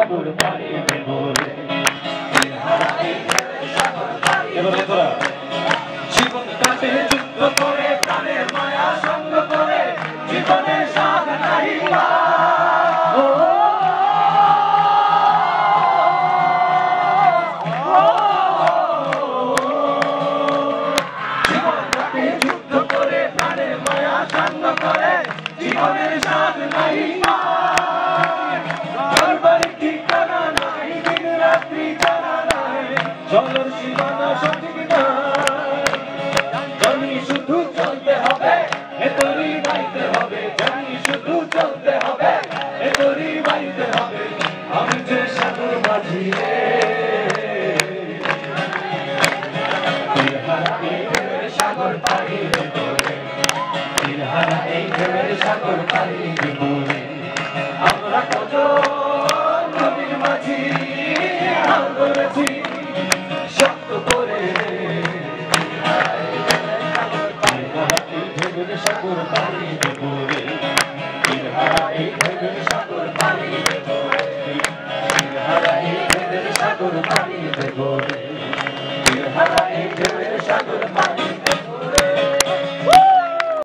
দেব তোরা। জীবন কাটে যুদ্ধ করে প্রাণের মায়া সঙ্গ চলার সীমানা সঠিক নাই জানি শুধু চলতে হবে এতরি বাইতে হবে। জানি শুধু চলতে হবে এতরি বাইতে হবে। আমি আমরা কত নদীর মাঝি। সাগর পানি দেব ইহারাই ঢেউয়ের সাগর পানি দেব এই ঢেউয়ের সাগর পানি দেব তিরহারা এই সাগর পানি